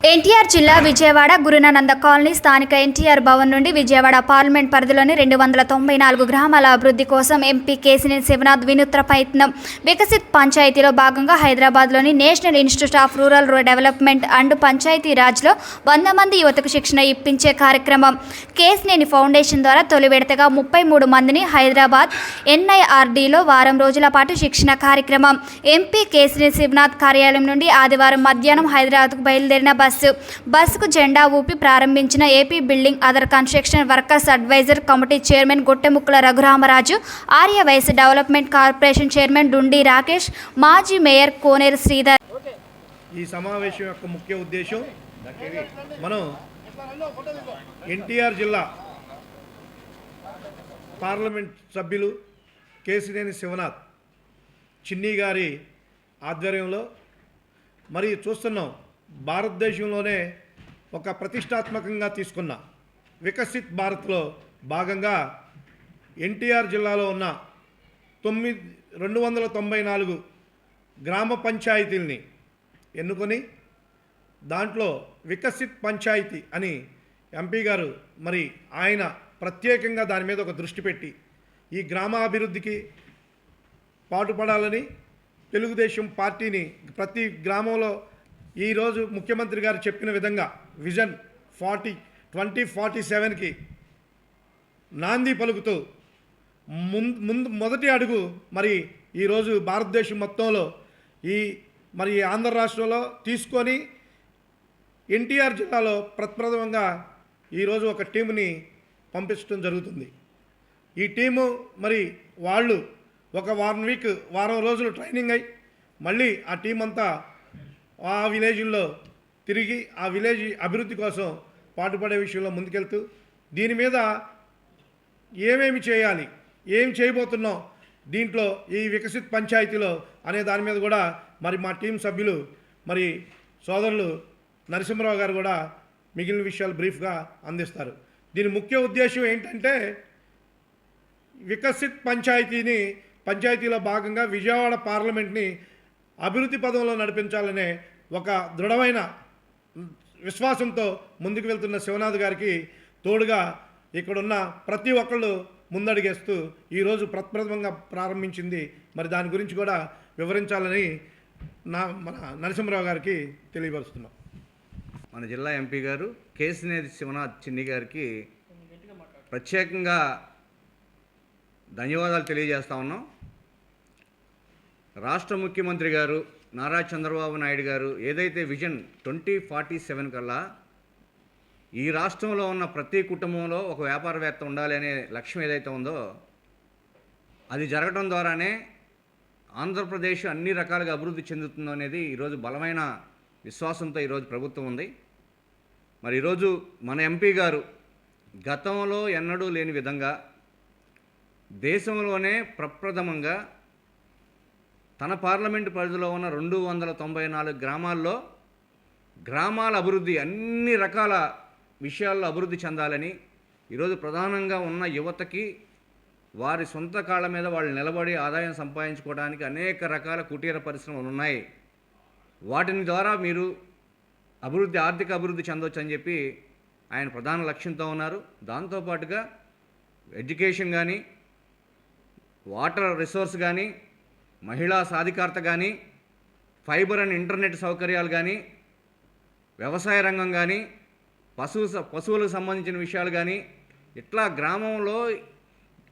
ఎన్టీఆర్ జిల్లా విజయవాడ గురునానంద కాలనీ స్థానిక ఎన్టీఆర్ భవన్ నుండి విజయవాడ పార్లమెంట్ పరిధిలోని రెండు వందల తొంభై నాలుగు గ్రామాల అభివృద్ధి కోసం ఎంపీ కేసినేని శివనాథ్ వినూత్న ప్రయత్నం. వికసిత్ పంచాయతీలో భాగంగా హైదరాబాద్లోని national institute of rural development and Panchayati రాజ్లో వంద మంది యువతకు శిక్షణ ఇప్పించే కార్యక్రమం. కేసినేని ఫౌండేషన్ ద్వారా తొలి విడతగా ముప్పై మూడు మందిని హైదరాబాద్ ఎన్ఐఆర్డీలో వారం రోజుల పాటు శిక్షణ కార్యక్రమం. ఎంపీ కేసినేని శివనాథ్ కార్యాలయం నుండి ఆదివారం మధ్యాహ్నం హైదరాబాద్కు బయలుదేరిన బస్సు. బస్సుకు జెండా ఊపి ప్రారంభించిన AP building other construction workers adviser committee chairman Gottemukkala Raghuramaraju Arya Vysya development corporation chairman Dundi Rakesh మాజీ మేయర్ కోనేరు శ్రీధర్. ఈ సమావేశం యొక్క ముఖ్య ఉద్దేశం మనం ఎన్టీఆర్ జిల్లా పార్లమెంట్ సభ్యులు కేసినేని శివనాథ్ చిన్ని గారి ఆధ్వర్యంలో మరి చూస్తున్నాం భారతదేశంలోనే ఒక ప్రతిష్టాత్మకంగా తీసుకున్న వికసిత్ భారత్లో భాగంగా ఎన్టీఆర్ జిల్లాలో ఉన్న తొమ్మిది రెండు వందల తొంభై నాలుగు గ్రామ పంచాయతీల్ని ఎన్నుకొని దాంట్లో వికసిత్ పంచాయతీ అని ఎంపీ గారు మరి ఆయన ప్రత్యేకంగా దాని మీద ఒక దృష్టి పెట్టి ఈ గ్రామాభివృద్ధికి పాటుపడాలని తెలుగుదేశం పార్టీని ప్రతి గ్రామంలో ఈరోజు ముఖ్యమంత్రి గారు చెప్పిన విధంగా విజన్ ఫార్టీ ట్వంటీ ఫార్టీ సెవెన్కి నాంది పలుకుతూ ముందు ముందు మొదటి అడుగు మరి ఈరోజు భారతదేశం మొత్తంలో ఈ మరి ఆంధ్ర రాష్ట్రంలో తీసుకొని ఎన్టీఆర్ జిల్లాలో ప్రప్రథమంగా ఈరోజు ఒక టీముని పంపించడం జరుగుతుంది. ఈ టీము మరి వాళ్ళు ఒక వారం వీక్ వారం రోజులు ట్రైనింగ్ అయి మళ్ళీ ఆ టీం అంతా ఆ విలేజ్లో తిరిగి ఆ విలేజ్ అభివృద్ధి కోసం పాటుపడే విషయంలో ముందుకెళ్తూ దీని మీద ఏమేమి చేయాలి ఏం చేయబోతున్నాం దీంట్లో ఈ వికసిత్ పంచాయతీలో అనే దాని మీద కూడా మరి మా టీం సభ్యులు మరి సోదరులు నరసింహరావు గారు కూడా మిగిలిన విషయాలు బ్రీఫ్గా అందిస్తారు. దీని ముఖ్య ఉద్దేశం ఏంటంటే వికసిత్ పంచాయతీని పంచాయతీలో భాగంగా విజయవాడ పార్లమెంట్ని అభివృద్ధి పదంలో నడిపించాలనే ఒక దృఢమైన విశ్వాసంతో ముందుకు వెళ్తున్న శివనాథ్ గారికి తోడుగా ఇక్కడున్న ప్రతి ఒక్కళ్ళు ముందడిగేస్తూ ఈరోజు ప్రప్రథమంగా ప్రారంభించింది. మరి దాని గురించి కూడా వివరించాలని నా మన నరసింహరావు గారికి తెలియపరుస్తున్నాం. మన జిల్లా ఎంపీ గారు కేసినేని శివనాథ్ చిన్ని గారికి ప్రత్యేకంగా ధన్యవాదాలు తెలియజేస్తా ఉన్నాం. రాష్ట్ర ముఖ్యమంత్రి గారు నారా చంద్రబాబు నాయుడు గారు ఏదైతే విజన్ ట్వంటీ ఫార్టీ సెవెన్ కల్లా ఈ రాష్ట్రంలో ఉన్న ప్రతి కుటుంబంలో ఒక వ్యాపారవేత్త ఉండాలి అనే లక్ష్యం ఏదైతే ఉందో అది జరగడం ద్వారానే ఆంధ్రప్రదేశ్ అన్ని రకాలుగా అభివృద్ధి చెందుతుందో అనేది ఈరోజు బలమైన విశ్వాసంతో ఈరోజు ప్రభుత్వం ఉంది. మరి ఈరోజు మన ఎంపీ గారు గతంలో ఎన్నడూ లేని విధంగా దేశంలోనే ప్రప్రథమంగా తన పార్లమెంటు పరిధిలో ఉన్న రెండు వందల తొంభై నాలుగు గ్రామాల్లో గ్రామాల అభివృద్ధి అన్ని రకాల విషయాల్లో అభివృద్ధి చెందాలని ఈరోజు ప్రధానంగా ఉన్న యువతకి వారి సొంత కాళ్ళ మీద వాళ్ళు నిలబడి ఆదాయం సంపాదించుకోవడానికి అనేక రకాల కుటీర పరిశ్రమలు ఉన్నాయి. వాటిని ద్వారా మీరు అభివృద్ధి ఆర్థిక అభివృద్ధి చెందవచ్చు అని చెప్పి ఆయన ప్రధాన లక్ష్యంతో ఉన్నారు. దాంతోపాటుగా ఎడ్యుకేషన్ కానీ వాటర్ రిసోర్స్ కానీ మహిళా సాధికారత కానీ ఫైబర్ అండ్ ఇంటర్నెట్ సౌకర్యాలు కానీ వ్యవసాయ రంగం కానీ పశువు స- పశువులకు సంబంధించిన విషయాలు కానీ ఇట్లా గ్రామంలో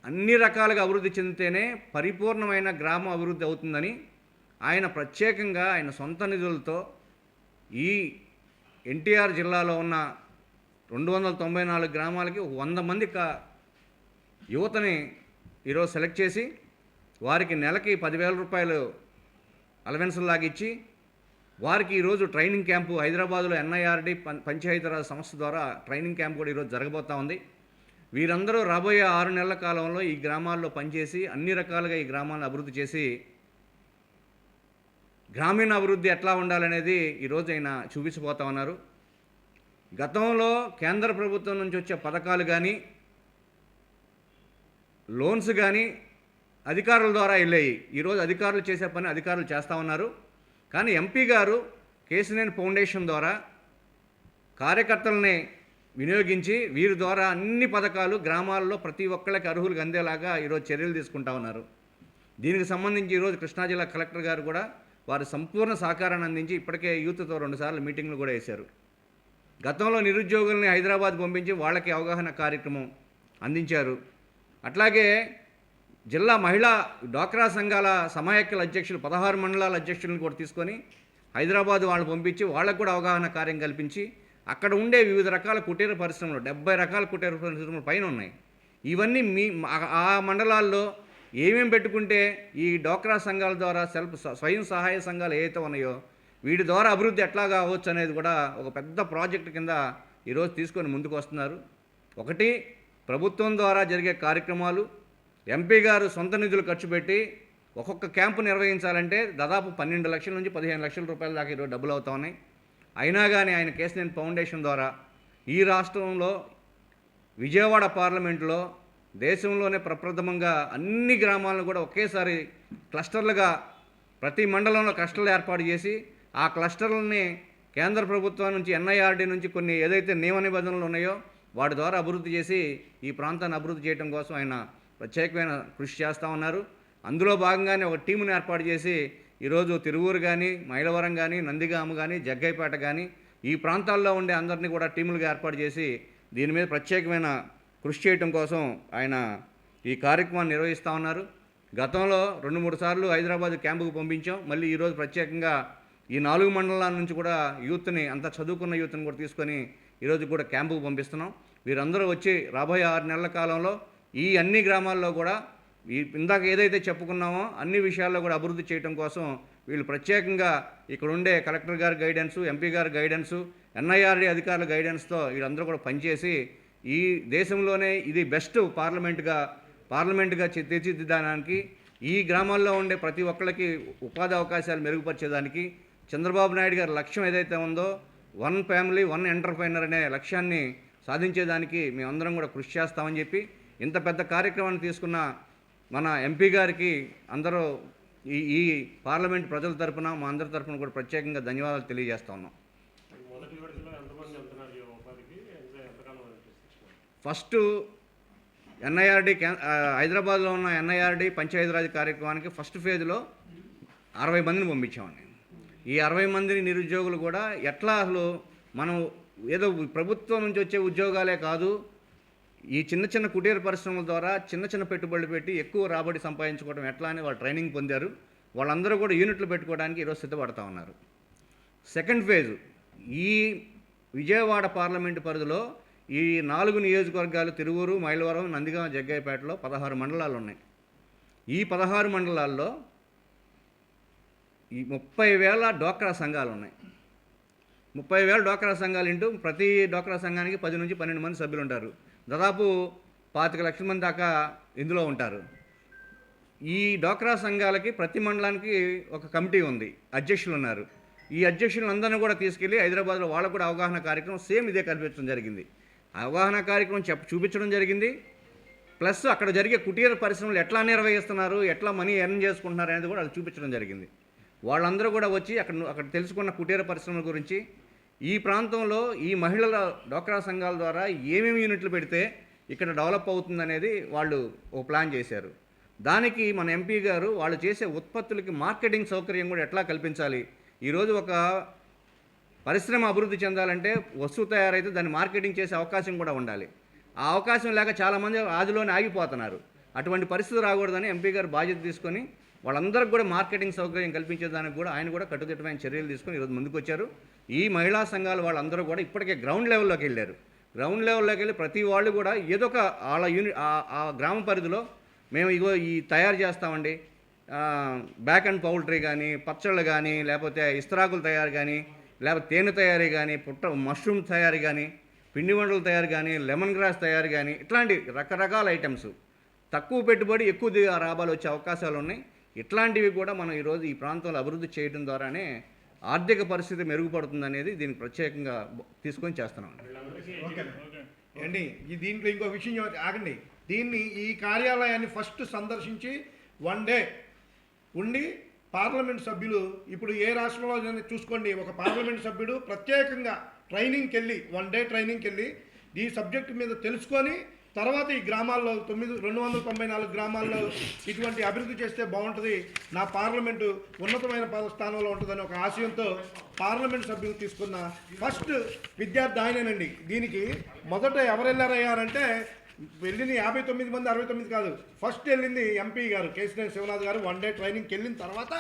అన్ని రకాలుగా అభివృద్ధి చెందితేనే పరిపూర్ణమైన గ్రామం అభివృద్ధి అవుతుందని ఆయన ప్రత్యేకంగా ఆయన సొంత నిధులతో ఈ ఎన్టీఆర్ జిల్లాలో ఉన్న రెండు వందల తొంభై నాలుగు గ్రామాలకి వంద మంది క యువతని ఈరోజు సెలెక్ట్ చేసి వారికి నెలకి పదివేల రూపాయలు అలవెన్సులు లాగిచ్చి వారికి ఈరోజు ట్రైనింగ్ క్యాంపు హైదరాబాద్లో ఎన్ఐఆర్డి పం పంచాయతీరాజ్ సంస్థ ద్వారా ట్రైనింగ్ క్యాంప్ కూడా ఈరోజు జరగబోతా ఉంది. వీరందరూ రాబోయే ఆరు నెలల కాలంలో ఈ గ్రామాల్లో పనిచేసి అన్ని రకాలుగా ఈ గ్రామాలను అభివృద్ధి చేసి గ్రామీణ అభివృద్ధి ఎట్లా ఉండాలనేది ఈరోజు ఆయన చూపించబోతా ఉన్నారు. గతంలో కేంద్ర ప్రభుత్వం నుంచి వచ్చే పథకాలు కానీ లోన్స్ కానీ అధికారుల ద్వారా వెళ్ళాయి. ఈరోజు అధికారులు చేసే పని అధికారులు చేస్తూ ఉన్నారు. కానీ ఎంపీ గారు కేసినేని ఫౌండేషన్ ద్వారా కార్యకర్తలని వినియోగించి వీరి ద్వారా అన్ని పథకాలు గ్రామాల్లో ప్రతి ఒక్కళ్ళకి అర్హులకు అందేలాగా ఈరోజు చర్యలు తీసుకుంటా ఉన్నారు. దీనికి సంబంధించి ఈరోజు కృష్ణా జిల్లా కలెక్టర్ గారు కూడా వారి సంపూర్ణ సహకారాన్ని అందించి ఇప్పటికే యూత్తో రెండుసార్లు మీటింగ్లు కూడా వేశారు. గతంలో నిరుద్యోగుల్ని హైదరాబాద్ పంపించి వాళ్ళకి అవగాహన కార్యక్రమం అందించారు. అట్లాగే జిల్లా మహిళా డ్వాక్రా సంఘాల సమాయకుల అధ్యక్షులు పదహారు మండలాల అధ్యక్షులను కూడా తీసుకొని హైదరాబాద్ వాళ్ళు పంపించి వాళ్ళకు కూడా అవగాహన కార్యం కల్పించి అక్కడ ఉండే వివిధ రకాల కుటీర పరిశ్రమలు డెబ్బై రకాల కుటీర పరిశ్రమలు పైన ఉన్నాయి. ఇవన్నీ మీ ఆ- మండలాల్లో ఏమేమి పెట్టుకుంటే ఈ డోక్రా సంఘాల ద్వారా సెల్ఫ్ స్వయం సహాయ సంఘాలు ఏవైతే ఉన్నాయో వీటి ద్వారా అభివృద్ధి ఎట్లా కావచ్చు అనేది కూడా ఒక పెద్ద ప్రాజెక్ట్ కింద ఈరోజు తీసుకొని ముందుకు వస్తున్నారు. ఒకటి ప్రభుత్వం ద్వారా జరిగే కార్యక్రమాలు ఎంపీ గారు సొంత నిధులు ఖర్చు పెట్టి ఒక్కొక్క క్యాంపు నిర్వహించాలంటే దాదాపు పన్నెండు లక్షల నుంచి పదిహేను లక్షల రూపాయల దాకా ఈరోజు డబ్బులు అవుతా ఉన్నాయి. అయినా కానీ ఆయన కేసినేని ఫౌండేషన్ ద్వారా ఈ రాష్ట్రంలో విజయవాడ పార్లమెంట్లో దేశంలోనే ప్రప్రథమంగా అన్ని గ్రామాలను కూడా ఒకేసారి క్లస్టర్లుగా ప్రతి మండలంలో క్లస్టర్లు ఏర్పాటు చేసి ఆ క్లస్టర్లని కేంద్ర ప్రభుత్వం నుంచి ఎన్ఐఆర్డీ నుంచి కొన్ని ఏదైతే నియమ నిబంధనలు ఉన్నాయో వాటి ద్వారా అభివృద్ధి చేసి ఈ ప్రాంతాన్ని అభివృద్ధి చేయడం కోసం ఆయన ప్రత్యేకమైన కృషి చేస్తూ ఉన్నారు. అందులో భాగంగానే ఒక టీముని ఏర్పాటు చేసి ఈరోజు తిరువూరు కానీ మైలవరం కానీ నందిగామ కానీ జగ్గైపేట కానీ ఈ ప్రాంతాల్లో ఉండే అందరినీ కూడా టీములుగా ఏర్పాటు చేసి దీని మీద ప్రత్యేకమైన కృషి చేయటం కోసం ఆయన ఈ కార్యక్రమాన్ని నిర్వహిస్తూ ఉన్నారు. గతంలో రెండు మూడు సార్లు హైదరాబాద్ క్యాంపుకు పంపించాం. మళ్ళీ ఈరోజు ప్రత్యేకంగా ఈ నాలుగు మండలాల నుంచి కూడా యూత్ని అంత చదువుకున్న యూత్ని కూడా తీసుకొని ఈరోజు కూడా క్యాంపుకు పంపిస్తున్నాం. వీరందరూ వచ్చి రాబోయే ఆరు నెలల కాలంలో ఈ అన్ని గ్రామాల్లో కూడా ఈ ఇందాక ఏదైతే చెప్పుకున్నామో అన్ని విషయాల్లో కూడా అభివృద్ధి చేయడం కోసం వీళ్ళు ప్రత్యేకంగా ఇక్కడ ఉండే కలెక్టర్ గారి గైడెన్సు ఎంపీ గారి గైడెన్సు ఎన్ఐఆర్డి అధికారుల గైడెన్స్తో వీళ్ళందరూ కూడా పనిచేసి ఈ దేశంలోనే ఇది బెస్ట్ పార్లమెంట్గా పార్లమెంట్గా తీర్చిదిద్దడానికి ఈ గ్రామాల్లో ఉండే ప్రతి ఒక్కళ్ళకి ఉపాధి అవకాశాలు మెరుగుపరిచేదానికి చంద్రబాబు నాయుడు గారి లక్ష్యం ఏదైతే ఉందో వన్ ఫ్యామిలీ వన్ ఎంటర్ప్రైనర్ అనే లక్ష్యాన్ని సాధించేదానికి మేమందరం కూడా కృషి చేస్తామని చెప్పి ఇంత పెద్ద కార్యక్రమాన్ని తీసుకున్న మన ఎంపీ గారికి అందరూ ఈ ఈ పార్లమెంట్ ప్రజల తరపున మా అందరి తరపున కూడా ప్రత్యేకంగా ధన్యవాదాలు తెలియజేస్తా ఉన్నాం. ఫస్ట్ ఎన్ఐఆర్డి హైదరాబాద్లో ఉన్న ఎన్ఐఆర్డి పంచాయతీరాజ్ కార్యక్రమానికి ఫస్ట్ ఫేజ్లో అరవై మందిని పంపించామండి. ఈ అరవై మందిని నిరుద్యోగులు కూడా ఎట్లా అసలు మనం ఏదో ప్రభుత్వం నుంచి వచ్చే ఉద్యోగాలే కాదు ఈ చిన్న చిన్న కుటీర పరిశ్రమల ద్వారా చిన్న చిన్న పెట్టుబడులు పెట్టి ఎక్కువ రాబడి సంపాదించుకోవడం ఎట్లా అని వాళ్ళు ట్రైనింగ్ పొందారు. వాళ్ళందరూ కూడా యూనిట్లు పెట్టుకోవడానికి ఈరోజు సిద్ధపడతా ఉన్నారు. సెకండ్ ఫేజ్ ఈ విజయవాడ పార్లమెంటు పరిధిలో ఈ నాలుగు నియోజకవర్గాలు తిరువూరు మైలవరం నందిగామ జగ్గయ్యపేటలో పదహారు మండలాలు ఉన్నాయి. ఈ పదహారు మండలాల్లో ఈ ముప్పై వేల డోక్రా సంఘాలు ఉన్నాయి. ముప్పై వేల డోక్రా సంఘాలు ఇంటూ ప్రతి డోక్రా సంఘానికి పది నుంచి పన్నెండు మంది సభ్యులు ఉంటారు. దాదాపు పాతిక లక్షల మంది దాకా ఇందులో ఉంటారు. ఈ డోక్రా సంఘాలకి ప్రతి మండలానికి ఒక కమిటీ ఉంది. అధ్యక్షులు ఉన్నారు. ఈ అధ్యక్షులందరినీ కూడా తీసుకెళ్ళి హైదరాబాద్లో వాళ్ళకు కూడా అవగాహన కార్యక్రమం సేమ్ ఇదే కల్పించడం జరిగింది. అవగాహన కార్యక్రమం చెప్ప చూపించడం జరిగింది. ప్లస్ అక్కడ జరిగే కుటీర పరిశ్రమలు ఎట్లా నిర్వహిస్తున్నారు ఎట్లా మనీ ఎర్న్ చేసుకుంటున్నారు అనేది కూడా అది చూపించడం జరిగింది. వాళ్ళందరూ కూడా వచ్చి అక్కడ అక్కడ తెలుసుకున్న కుటీర పరిశ్రమల గురించి ఈ ప్రాంతంలో ఈ మహిళల డోక్రా సంఘాల ద్వారా ఏమేమి యూనిట్లు పెడితే ఇక్కడ డెవలప్ అవుతుందనేది వాళ్ళు ఓ ప్లాన్ చేశారు. దానికి మన ఎంపీ గారు వాళ్ళు చేసే ఉత్పత్తులకి మార్కెటింగ్ సౌకర్యం కూడా ఎట్లా కల్పించాలి? ఈరోజు ఒక పరిశ్రమ అభివృద్ధి చెందాలంటే వస్తువు తయారైతే దాన్ని మార్కెటింగ్ చేసే అవకాశం కూడా ఉండాలి. ఆ అవకాశం లేక చాలామంది ఆదిలోనే ఆగిపోతున్నారు. అటువంటి పరిస్థితి రాకూడదని ఎంపీ గారు బాధ్యత తీసుకొని వాళ్ళందరికీ కూడా మార్కెటింగ్ సౌకర్యం కల్పించేదానికి కూడా ఆయన కూడా కట్టుదిట్టమైన చర్యలు తీసుకొని ఈరోజు ముందుకు వచ్చారు ఈ మహిళా సంఘాలు వాళ్ళందరూ కూడా ఇప్పటికే గ్రౌండ్ లెవెల్లోకి వెళ్ళారు. గ్రౌండ్ లెవెల్లోకి వెళ్ళి ప్రతి వాళ్ళు కూడా ఏదో ఒక వాళ్ళ యూనిట్ ఆ గ్రామ పరిధిలో మేము ఇగో ఈ తయారు చేస్తామండి. బ్యాక్ అండ్ పౌల్ట్రీ కానీ పచ్చళ్ళు కానీ లేకపోతే ఇస్తరాకులు తయారు కానీ లేకపోతే తేనె తయారీ కానీ పుట్ట మష్రూమ్ తయారీ కానీ పిండి వంటలు తయారు కానీ లెమన్ గ్రాస్ తయారు కానీ ఇట్లాంటి రకరకాల ఐటమ్స్ తక్కువ పెట్టుబడి ఎక్కువ రాబాలు లాభాలు వచ్చే అవకాశాలు ఉన్నాయి. ఇట్లాంటివి కూడా మనం ఈరోజు ఈ ప్రాంతంలో అభివృద్ధి చేయడం ద్వారానే ఆర్థిక పరిస్థితి మెరుగుపడుతుందనేది దీనికి ప్రత్యేకంగా తీసుకొని చేస్తున్నాం ఏండి ఈ దీంట్లో ఇంకో విషయం ఆగండి. దీన్ని ఈ కార్యాలయాన్ని ఫస్ట్ సందర్శించి వన్ డే ఉండి పార్లమెంట్ సభ్యులు ఇప్పుడు ఏ రాష్ట్రంలో చూసుకోండి ఒక పార్లమెంట్ సభ్యుడు ప్రత్యేకంగా ట్రైనింగ్కి వెళ్ళి వన్ డే ట్రైనింగ్కి వెళ్ళి ఈ సబ్జెక్ట్ మీద తెలుసుకొని తర్వాత ఈ గ్రామాల్లో తొమ్మిది రెండు వందల తొంభై నాలుగు గ్రామాల్లో ఇటువంటి అభివృద్ధి చేస్తే బాగుంటుంది. నా పార్లమెంటు ఉన్నతమైన పద స్థానంలో ఉంటుందని ఒక ఆశయంతో పార్లమెంట్ సభ్యులు తీసుకున్న ఫస్ట్ విద్యార్థి ఆయనేనండి. దీనికి మొదట ఎవరు వెళ్ళారయ్యారంటే వెళ్ళింది యాభై తొమ్మిది మంది అరవై తొమ్మిది కాదు. ఫస్ట్ వెళ్ళింది ఎంపీ గారు కేసీఆర్ శివనాథ్ గారు. వన్ డే ట్రైనింగ్కి వెళ్ళిన తర్వాత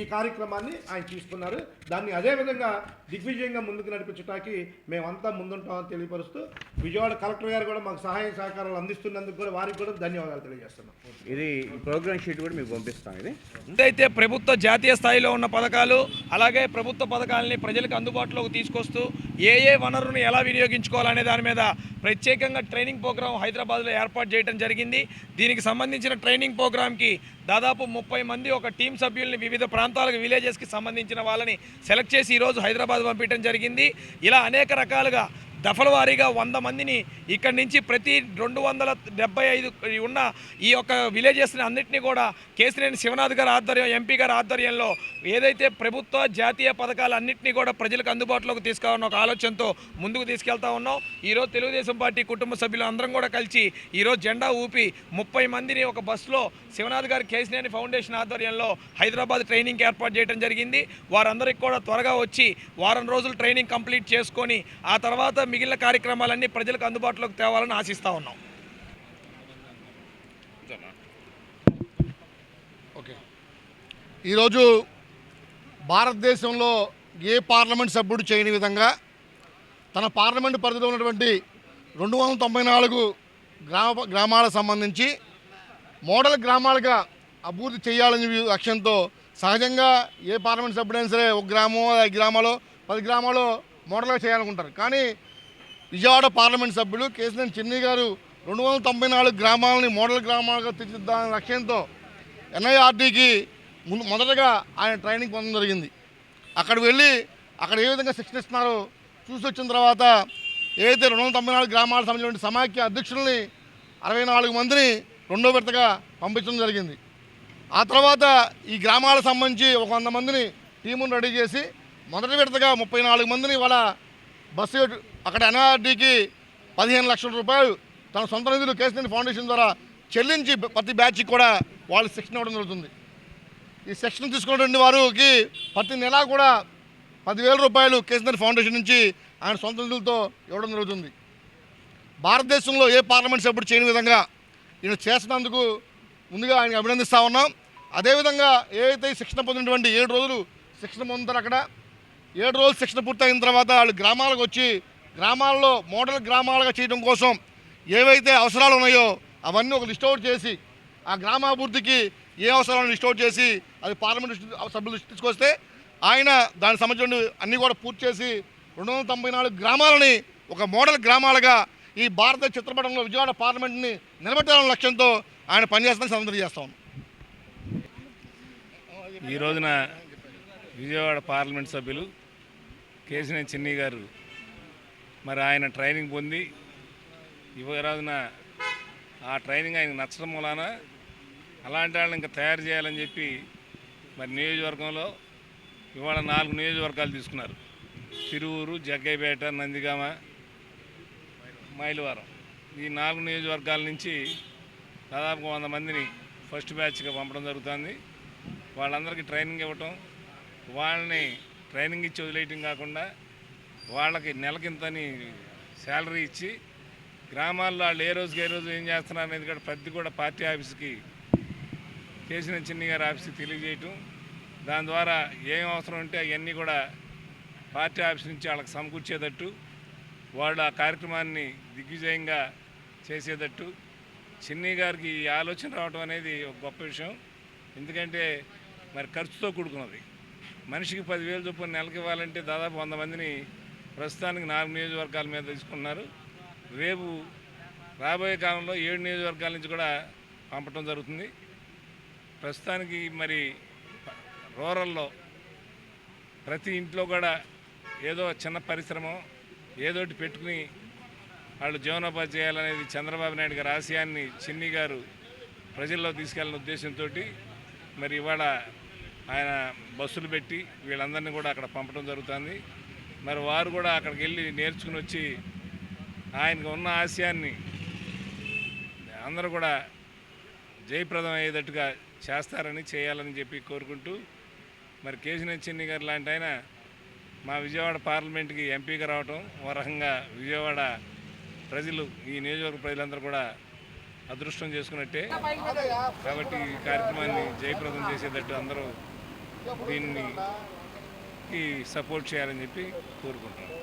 ఈ కార్యక్రమాన్ని ఆయన తీసుకున్నారు. దాన్ని అదేవిధంగా దిగ్విజయంగా ముందుకు నడిపించడానికి మేమంతా ముందుంటామని తెలియపరుస్తూ విజయవాడ కలెక్టర్ గారు కూడా మాకు సహాయ సహకారాలు అందిస్తున్నందుకు కూడా వారికి కూడా ధన్యవాదాలు తెలియజేస్తున్నాం. ఇది ప్రోగ్రామ్ షీట్ కూడా మీకు పంపిస్తాం ఇది. ఏదైతే ప్రభుత్వ జాతీయ స్థాయిలో ఉన్న పథకాలు అలాగే ప్రభుత్వ పథకాలని ప్రజలకు అందుబాటులోకి తీసుకొస్తూ ఏ ఏ వనరులను ఎలా వినియోగించుకోవాలనే దాని మీద ప్రత్యేకంగా ట్రైనింగ్ ప్రోగ్రాం హైదరాబాద్లో ఏర్పాటు చేయడం జరిగింది. దీనికి సంబంధించిన ట్రైనింగ్ ప్రోగ్రాంకి దాదాపు ముప్పై మంది ఒక టీం సభ్యుల్ని వివిధ ప్రాంతాలకు విలేజెస్కి సంబంధించిన వాళ్ళని సెలెక్ట్ చేసి ఈరోజు హైదరాబాద్ పంపించడం జరిగింది. ఇలా అనేక రకాలుగా దఫల వారీగా వంద మందిని ఇక్కడి నుంచి ప్రతి రెండు వందల డెబ్బై ఐదు ఉన్న ఈ యొక్క విలేజెస్ని అన్నింటినీ కూడా కేసినేని శివనాథ్ గారి ఆధ్వర్యం ఎంపీ గారి ఆధ్వర్యంలో ఏదైతే ప్రభుత్వ జాతీయ పథకాలు అన్నింటినీ కూడా ప్రజలకు అందుబాటులోకి తీసుకురావాలన్న ఒక ఆలోచనతో ముందుకు తీసుకెళ్తా ఉన్నాం. ఈరోజు తెలుగుదేశం పార్టీ కుటుంబ సభ్యులు అందరం కూడా కలిసి ఈరోజు జెండా ఊపి ముప్పై మందిని ఒక బస్సులో శివనాథ్ గారి కేసినేని ఫౌండేషన్ ఆధ్వర్యంలో హైదరాబాద్ ట్రైనింగ్ ఏర్పాటు చేయడం జరిగింది. వారందరికీ కూడా త్వరగా వచ్చి వారం రోజులు ట్రైనింగ్ కంప్లీట్ చేసుకొని ఆ తర్వాత మిగిలిన కార్యక్రమాలన్నీ ప్రజలకు అందుబాటులోకి తేవాలని ఆశిస్తూ ఉన్నాం. ఓకే. ఈరోజు భారతదేశంలో ఏ పార్లమెంట్ సభ్యుడు చేయని విధంగా తన పార్లమెంటు పరిధిలో ఉన్నటువంటి రెండు వందల తొంభై నాలుగు గ్రామ గ్రామాలకు సంబంధించి మోడల్ గ్రామాలుగా అభివృద్ధి చేయాలని లక్ష్యంతో సహజంగా ఏ పార్లమెంట్ సభ్యుడైనా సరే ఒక గ్రామం ఐదు గ్రామాలు పది గ్రామాలు మోడల్గా చేయాలనుకుంటారు. కానీ విజయవాడ పార్లమెంట్ సభ్యులు కేసీఆర్ చిన్ని గారు రెండు వందల తొంభై నాలుగు గ్రామాలని మోడల్ గ్రామాలుగా తీర్చిద్దామనే లక్ష్యంతో ఎన్ఐఆర్టీకి ముందు మొదటగా ఆయన ట్రైనింగ్ పొందడం జరిగింది. అక్కడ వెళ్ళి అక్కడ ఏ విధంగా శిక్షణ ఇస్తున్నారో చూసి వచ్చిన తర్వాత ఏదైతే రెండు వందల తొంభై నాలుగు గ్రామాలకు సంబంధించిన సమాఖ్య అధ్యక్షుల్ని అరవై నాలుగు మందిని రెండో విడతగా పంపించడం జరిగింది. ఆ తర్వాత ఈ గ్రామాలకు సంబంధించి ఒక వంద మందిని టీమును రెడీ చేసి మొదటి విడతగా ముప్పై నాలుగు మందిని వాళ్ళ బస్సు అక్కడ ఎన్ఆర్డీకి పదిహేను లక్షల రూపాయలు తన సొంత నిధులు కేసీఆర్ ఫౌండేషన్ ద్వారా చెల్లించి ప్రతి బ్యాచ్కి కూడా వాళ్ళు శిక్షణ ఇవ్వడం జరుగుతుంది. ఈ శిక్షణ తీసుకున్నటువంటి వారికి ప్రతి నెల కూడా పదివేల రూపాయలు కేసీఆర్ ఫౌండేషన్ నుంచి ఆయన సొంత నిధులతో ఇవ్వడం జరుగుతుంది. భారతదేశంలో ఏ పార్లమెంట్ సభ్యుడు చేయని విధంగా ఈయన చేసినందుకు ముందుగా ఆయన అభినందిస్తూ ఉన్నాం. అదేవిధంగా ఏదైతే శిక్షణ పొందినటువంటి ఏడు రోజులు శిక్షణ పొందుతారు అక్కడ ఏడు రోజులు శిక్షణ పూర్తయిన తర్వాత వాళ్ళు గ్రామాలకు వచ్చి గ్రామాల్లో మోడల్ గ్రామాలుగా చేయడం కోసం ఏవైతే అవసరాలు ఉన్నాయో అవన్నీ ఒక లిస్ట్ అవుట్ చేసి ఆ గ్రామాభివృద్ధికి ఏ అవసరాలను లిస్ట్ అవుట్ చేసి అది పార్లమెంట్ సభ్యులు తీసుకొస్తే ఆయన దానికి సంబంధించిన అన్నీ కూడా పూర్తి చేసి రెండు వందల తొంభై నాలుగు గ్రామాలని ఒక మోడల్ గ్రామాలుగా ఈ భారత చిత్రపటంలో విజయవాడ పార్లమెంట్ని నిలబెట్టాలన్న లక్ష్యంతో ఆయన పనిచేస్తానని సందర్శన చేస్తాం ఈ రోజున విజయవాడ పార్లమెంట్ సభ్యులు కేసినేని చిన్ని గారు. మరి ఆయన ట్రైనింగ్ పొంది ఇవ్వరాజున ఆ ట్రైనింగ్ ఆయనకు నచ్చడం మూలాన అలాంటి వాళ్ళని ఇంకా తయారు చేయాలని చెప్పి మరి నియోజకవర్గంలో ఇవాళ నాలుగు నియోజకవర్గాలు తీసుకున్నారు. తిరువూరు జగ్గైపేట నందిగామ మైలవరం. ఈ నాలుగు నియోజకవర్గాల నుంచి దాదాపు వంద మందిని ఫస్ట్ బ్యాచ్గా పంపడం జరుగుతుంది. వాళ్ళందరికీ ట్రైనింగ్ ఇవ్వటం వాళ్ళని ట్రైనింగ్ ఇచ్చి వదిలేయటం కాకుండా వాళ్ళకి నెలకింతని శాలరీ ఇచ్చి గ్రామాల్లో వాళ్ళు ఏ రోజుకి ఏ రోజు ఏం చేస్తున్నారు అనేది కూడా ప్రతి కూడా పార్టీ ఆఫీస్కి చేసిన చిన్ని గారి ఆఫీస్కి తెలియజేయటం. దాని ద్వారా ఏం అవసరం ఉంటే అవన్నీ కూడా పార్టీ ఆఫీస్ నుంచి వాళ్ళకి సమకూర్చేటట్టు వాళ్ళు ఆ కార్యక్రమాన్ని దిగ్విజయంగా చేసేటట్టు. చిన్ని గారికి ఈ ఆలోచన రావడం అనేది ఒక గొప్ప విషయం. ఎందుకంటే మరి ఖర్చుతో కూడుకున్నది. మనిషికి పదివేలు చొప్పున నెలకి ఇవ్వాలంటే దాదాపు వంద మందిని ప్రస్తుతానికి నాలుగు నియోజకవర్గాల మీద తీసుకున్నారు రేపు రాబోయే కాలంలో ఏడు నియోజకవర్గాల నుంచి కూడా పంపటం జరుగుతుంది. ప్రస్తుతానికి మరి రూరల్లో ప్రతి ఇంట్లో కూడా ఏదో చిన్న పరిశ్రమ ఏదోటి పెట్టుకుని వాళ్ళు జీవనోపాధి చేయాలనేది చంద్రబాబు నాయుడు గారి ఆశయాన్ని చిన్ని గారు ప్రజల్లో తీసుకెళ్ళిన ఉద్దేశంతో మరి ఇవాళ ఆయన బస్సులు పెట్టి వీళ్ళందరినీ కూడా అక్కడ పంపడం జరుగుతుంది. మరి వారు కూడా అక్కడికి వెళ్ళి నేర్చుకుని వచ్చి ఆయనకు ఉన్న ఆశయాన్ని అందరూ కూడా జయప్రదం అయ్యేటట్టుగా చేస్తారని చేయాలని చెప్పి కోరుకుంటూ మరి కేశినేని చెన్ని గారు లాంటి ఆయన మా విజయవాడ పార్లమెంట్కి ఎంపీగా రావటం ఓ రకంగా విజయవాడ ప్రజలు ఈ నియోజకవర్గ ప్రజలందరూ కూడా అదృష్టం చేసుకున్నట్టే. కాబట్టి ఈ కార్యక్రమాన్ని జయప్రదం చేసేటట్టు అందరూ దీన్ని ఈ సపోర్ట్ చేయాలని చెప్పి కోరుకుంటున్నాను.